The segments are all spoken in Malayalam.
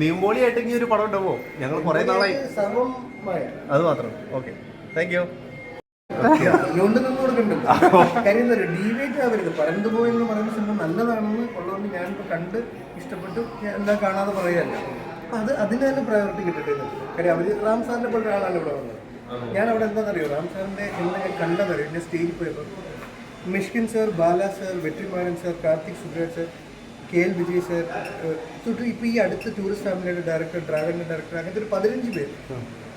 നീമ്പോളിയായിട്ട് ഇനി ഒരു പടം ഉണ്ടാവോ ഞങ്ങൾ കുറെ നാളായി. അത് മാത്രം. ഓക്കെ താങ്ക് യു അതുകൊണ്ട് നിന്ന് കൊടുക്കുന്നുണ്ട് കാര്യം എന്താ പറയുക ഡീവേറ്റ് ആവരുത്. പരന്ത് പോയി എന്ന് പറയുന്ന സിനിമ നല്ലതാണെന്ന് ഉള്ളതുകൊണ്ട് ഞാനിപ്പോൾ കണ്ട് ഇഷ്ടപ്പെട്ടു. ഞാൻ എന്താ കാണാതെ പറയല്ല അപ്പം അത് അതിന് തന്നെ പ്രയോറിറ്റി കിട്ടട്ടെ. കാര്യം അവർ റാം സാറിനെ പോലെ ഒരാളാണ് ഇവിടെ വന്നത്. ഞാൻ അവിടെ എന്താണെന്നറിയോ? റാം സാറിന്റെ എന്താ ഞാൻ കണ്ടതറിയോ? എന്റെ സ്റ്റേജിൽ പോയപ്പോൾ Mysskin sir Bala sir Vetrimaaran sir Karthik Subbaraj sir K L Vijay sir തൊട്ട് ഇപ്പോൾ ഈ അടുത്ത ടൂറിസ്റ്റ് ഫാമിലിയുടെ ഡയറക്ടർ ഡ്രാഗണിന്റെ ഡയറക്ടർ അങ്ങനത്തെ ഒരു പതിനഞ്ച് പേര്.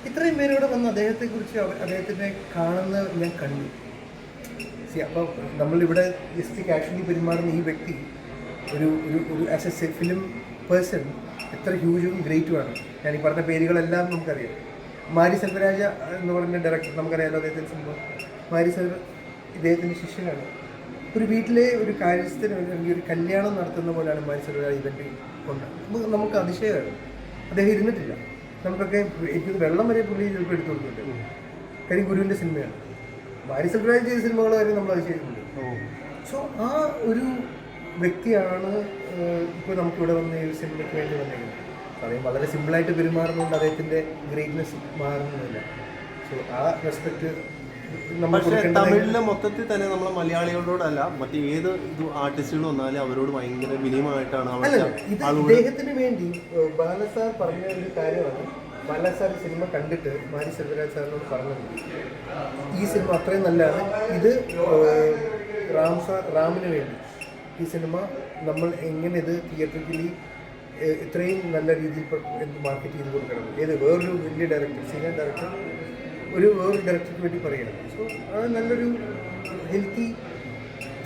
ഇത്രയും പേരോടെ വന്ന് അദ്ദേഹത്തെക്കുറിച്ച് അദ്ദേഹത്തിനെ കാണുന്ന ഞാൻ കണ്ടു. സി അപ്പോൾ നമ്മളിവിടെ ജസ്റ്റ് കാഷ്വലി പെരുമാറുന്ന ഈ വ്യക്തി ഒരു ഒരു ഒരു ആസ് എ ഫിലിം പേഴ്സൺ എത്ര ഹ്യൂജും ഗ്രേറ്റുമാണ് ഞാൻ ഈ പറഞ്ഞ പേരുകളെല്ലാം നമുക്കറിയാം. മാരി സെൽവരാജ എന്ന് പറഞ്ഞ ഡയറക്ടർ നമുക്കറിയാലോ അദ്ദേഹത്തിന്റെ സിനിമ മാരി സെൽവ ഇദ്ദേഹത്തിന്റെ ശിഷ്യനാണ്. ഒരു വീട്ടിലെ ഒരു കാര്യത്തിന് അല്ലെങ്കിൽ ഒരു കല്യാണം നടത്തുന്ന പോലെയാണ് സെൽവരാജ ഇവന്റ് കൊണ്ട്. നമുക്ക് അതിശയമാണ്. അദ്ദേഹം ഇരുന്നിട്ടില്ല. നമുക്കൊക്കെ എനിക്ക് വെള്ളം വരെ പുള്ളി ചിലപ്പോൾ എടുത്തു കൊടുക്കുന്നുണ്ട് കാര്യം ഗുരുവിന്റെ സിനിമയാണ്. മാരി സെൽവരാജ് ചെയ്ത സിനിമകൾ വരെ നമ്മൾ അതിശയിക്കുന്നുണ്ട്. സോ ആ ഒരു വ്യക്തിയാണ് ഇപ്പോൾ നമുക്കിവിടെ വന്ന് ഈ സിനിമയ്ക്ക് വേണ്ടി വന്നിരിക്കുന്നത്. അദ്ദേഹം വളരെ സിമ്പിളായിട്ട് പെരുമാറുന്നതുകൊണ്ട് അദ്ദേഹത്തിന്റെ ഗ്രേറ്റ്നെസ് മാറുന്നില്ല സോ ആ റെസ്പെക്റ്റ് പക്ഷെ തമിഴിലെ മൊത്തത്തിൽ തന്നെ നമ്മളെ മലയാളികളോടല്ല മറ്റേ ഏത് ഇത് ആർട്ടിസ്റ്റുകൾ വന്നാലും അവരോട് ഭയങ്കര വിനയമായിട്ടാണ് ഇദ്ദേഹത്തിന് വേണ്ടി ബാലസാർ പറഞ്ഞ ഒരു കാര്യമാണ്. ബാലസാർ സിനിമ കണ്ടിട്ട് മാരി സെൽവരാജ് സാറിനോട് പറഞ്ഞത്. ഈ സിനിമ അത്രയും നല്ലതാണ്. ഇത് റാം സാർ റാമിന് വേണ്ടി. ഈ സിനിമ നമ്മൾ എങ്ങനെ ഇത് തിയേറ്ററിക്കലി ഇത്രയും നല്ല രീതിയിൽ മാർക്കറ്റ് ചെയ്ത് കൊടുക്കണം. ഏത് വേറൊരു വലിയ ഡയറക്ടർ സീനിയർ ഡയറക്ടർ ഒരു വേറൊരു ഡയറക്ടർക്ക് വേണ്ടി പറയുകയാണ്. സോ അത് നല്ലൊരു ഹെൽത്തി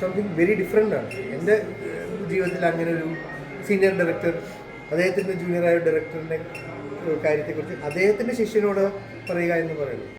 സംതിങ് വെരി ഡിഫറെന്റ് ആണ്. എന്റെ ജീവിതത്തിൽ അങ്ങനെ ഒരു സീനിയർ ഡയറക്ടർ അദ്ദേഹത്തിന്റെ ജൂനിയറായ ഡയറക്ടറിന്റെ കാര്യത്തെക്കുറിച്ച് അദ്ദേഹത്തിന്റെ ശിഷ്യനോട് പറയുക എന്ന് പറയുന്നത്.